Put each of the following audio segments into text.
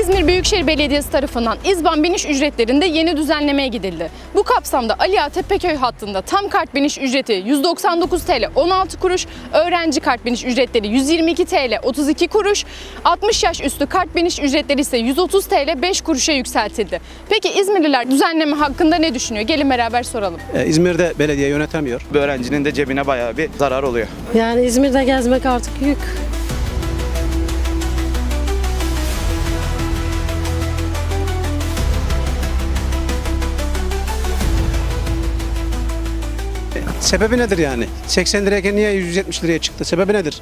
İzmir Büyükşehir Belediyesi tarafından İzban biniş ücretlerinde yeni düzenlemeye gidildi. Bu kapsamda Ali Ağa Tepeköy hattında tam kart biniş ücreti 199 TL 16 kuruş, öğrenci kart biniş ücretleri 122 TL 32 kuruş, 60 yaş üstü kart biniş ücretleri ise 130 TL 5 kuruşa yükseltildi. Peki İzmirliler düzenleme hakkında ne düşünüyor? Gelin beraber soralım. Ee, İzmir'de belediye yönetemiyor. Bir öğrencinin de cebine bayağı bir zarar oluyor. Yani İzmir'de gezmek artık yük. Sebebi nedir yani? 80 lirayken niye 170 liraya çıktı? Sebebi nedir?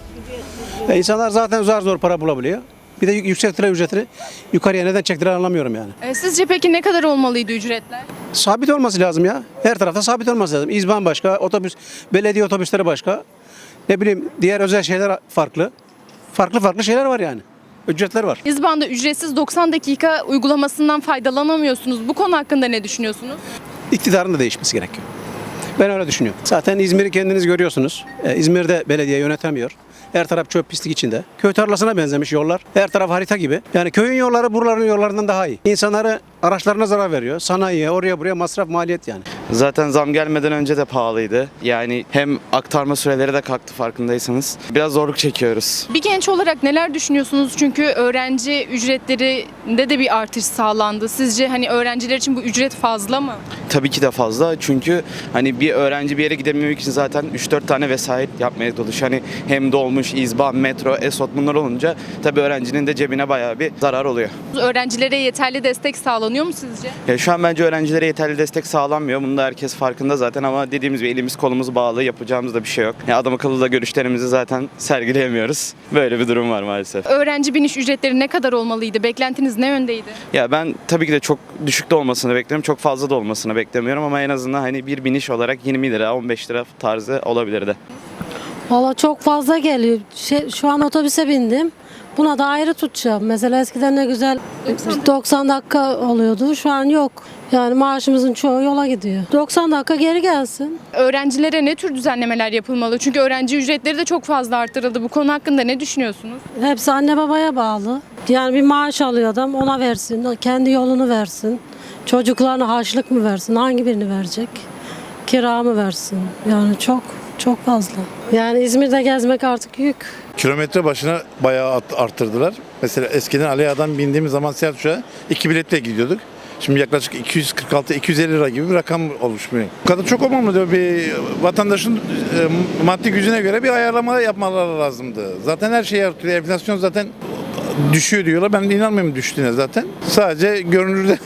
E, insanlar zaten zar zor para bulabiliyor. Bir de yük- yükseltiler ücretini yukarıya neden çektiler anlamıyorum yani. Ee, Sizce peki ne kadar olmalıydı ücretler? Sabit olması lazım ya. Her tarafta sabit olması lazım. İzban başka, otobüs, belediye otobüsleri başka. Ne bileyim diğer özel şeyler farklı. Farklı farklı şeyler var yani. Ücretler var. İzban'da ücretsiz 90 dakika uygulamasından faydalanamıyorsunuz. Bu konu hakkında ne düşünüyorsunuz? İktidarın da değişmesi gerekiyor. Ben öyle düşünüyorum. Zaten İzmir'i kendiniz görüyorsunuz. Ee, İzmir'de belediye yönetemiyor. Her taraf çöp pislik içinde. Köy tarlasına benzemiş yollar. Her taraf harita gibi. Yani köyün yolları buraların yollarından daha iyi. İnsanları araçlarına zarar veriyor. Sanayiye, oraya buraya masraf maliyet yani. Zaten zam gelmeden önce de pahalıydı. Yani hem aktarma süreleri de kalktı farkındaysanız. Biraz zorluk çekiyoruz. Bir genç olarak neler düşünüyorsunuz? Çünkü öğrenci ücretlerinde de bir artış sağlandı. Sizce hani öğrenciler için bu ücret fazla mı? Tabii ki de fazla çünkü hani bir öğrenci bir yere gidememek için zaten 3-4 tane vesait yapmaya çalışıyor. Hani hem dolmuş, izban, metro, esot bunlar olunca tabii öğrencinin de cebine bayağı bir zarar oluyor. Öğrencilere yeterli destek sağlanıyor mu sizce? Ya şu an bence öğrencilere yeterli destek sağlanmıyor. Bunun da herkes farkında zaten ama dediğimiz gibi elimiz kolumuz bağlı yapacağımız da bir şey yok. Ya adam akıllı da görüşlerimizi zaten sergileyemiyoruz. Böyle bir durum var maalesef. Öğrenci biniş ücretleri ne kadar olmalıydı? Beklentiniz ne yöndeydi? Ya ben tabii ki de çok düşük de olmasını bekliyorum. Çok fazla da olmasını beklemiyorum ama en azından hani bir biniş olarak 20 lira, 15 lira tarzı olabilirdi. Valla çok fazla geliyor. Şey, şu an otobüse bindim. Buna da ayrı tutacağım. Mesela eskiden ne güzel 90 dakika oluyordu. Şu an yok. Yani maaşımızın çoğu yola gidiyor. 90 dakika geri gelsin. Öğrencilere ne tür düzenlemeler yapılmalı? Çünkü öğrenci ücretleri de çok fazla arttırıldı. Bu konu hakkında ne düşünüyorsunuz? Hepsi anne babaya bağlı. Yani bir maaş alıyor adam ona versin. Kendi yolunu versin. Çocuklarına harçlık mı versin? Hangi birini verecek? Kira mı versin? Yani çok çok fazla. Yani İzmir'de gezmek artık yük. Kilometre başına bayağı art- arttırdılar. Mesela eskiden Aliya'dan bindiğimiz zaman Selçuk'a iki biletle gidiyorduk. Şimdi yaklaşık 246-250 lira gibi bir rakam oluşmuyor. Bu kadar çok olmamalı. Bir vatandaşın e, maddi gücüne göre bir ayarlama yapmaları lazımdı. Zaten her şey artıyor. Enflasyon zaten düşüyor diyorlar. Ben de inanmıyorum düştüğüne zaten. Sadece görünürde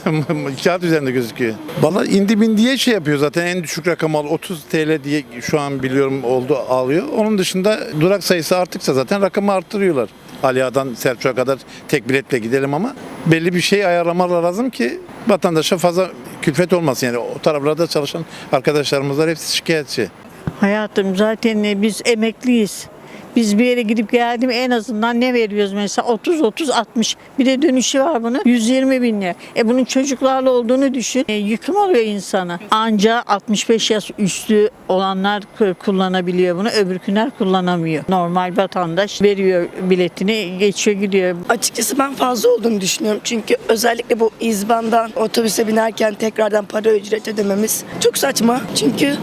kağıt üzerinde gözüküyor. Bana indi bin diye şey yapıyor zaten en düşük rakam al 30 TL diye şu an biliyorum oldu alıyor. Onun dışında durak sayısı arttıkça zaten rakamı arttırıyorlar. Aliya'dan Selçuk'a kadar tek biletle gidelim ama belli bir şey ayarlamalar lazım ki vatandaşa fazla külfet olmasın. Yani o taraflarda çalışan arkadaşlarımızlar hepsi şikayetçi. Hayatım zaten biz emekliyiz. Biz bir yere gidip geldim en azından ne veriyoruz mesela 30 30 60 bir de dönüşü var bunun 120 bin lira. E bunun çocuklarla olduğunu düşün. E, yıkım oluyor insana. Anca 65 yaş üstü olanlar kullanabiliyor bunu öbürküler kullanamıyor. Normal vatandaş veriyor biletini geçiyor gidiyor. Açıkçası ben fazla olduğunu düşünüyorum. Çünkü özellikle bu izbandan otobüse binerken tekrardan para ücret ödememiz çok saçma. Çünkü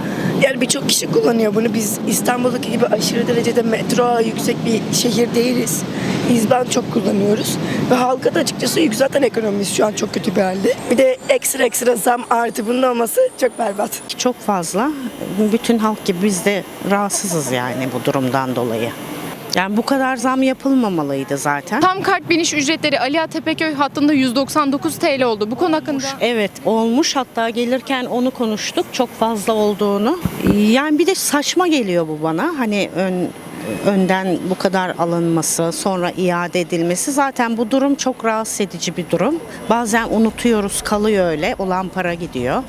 yani birçok kişi kullanıyor bunu. Biz İstanbul'daki gibi aşırı derecede metro ağı yüksek bir şehir değiliz. İzban çok kullanıyoruz. Ve halka da açıkçası yük zaten ekonomimiz şu an çok kötü bir halde. Bir de ekstra ekstra zam artı bunun olması çok berbat. Çok fazla. Bütün halk gibi biz de rahatsızız yani bu durumdan dolayı. Yani bu kadar zam yapılmamalıydı zaten. Tam kart biniş ücretleri Ali Ağa Tepeköy hattında 199 TL oldu. Bu konu hakkında Evet olmuş hatta gelirken onu konuştuk çok fazla olduğunu. Yani bir de saçma geliyor bu bana. Hani ön, önden bu kadar alınması sonra iade edilmesi zaten bu durum çok rahatsız edici bir durum. Bazen unutuyoruz kalıyor öyle olan para gidiyor.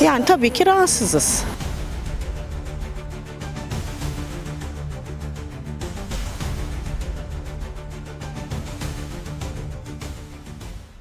Yani tabii ki rahatsızız.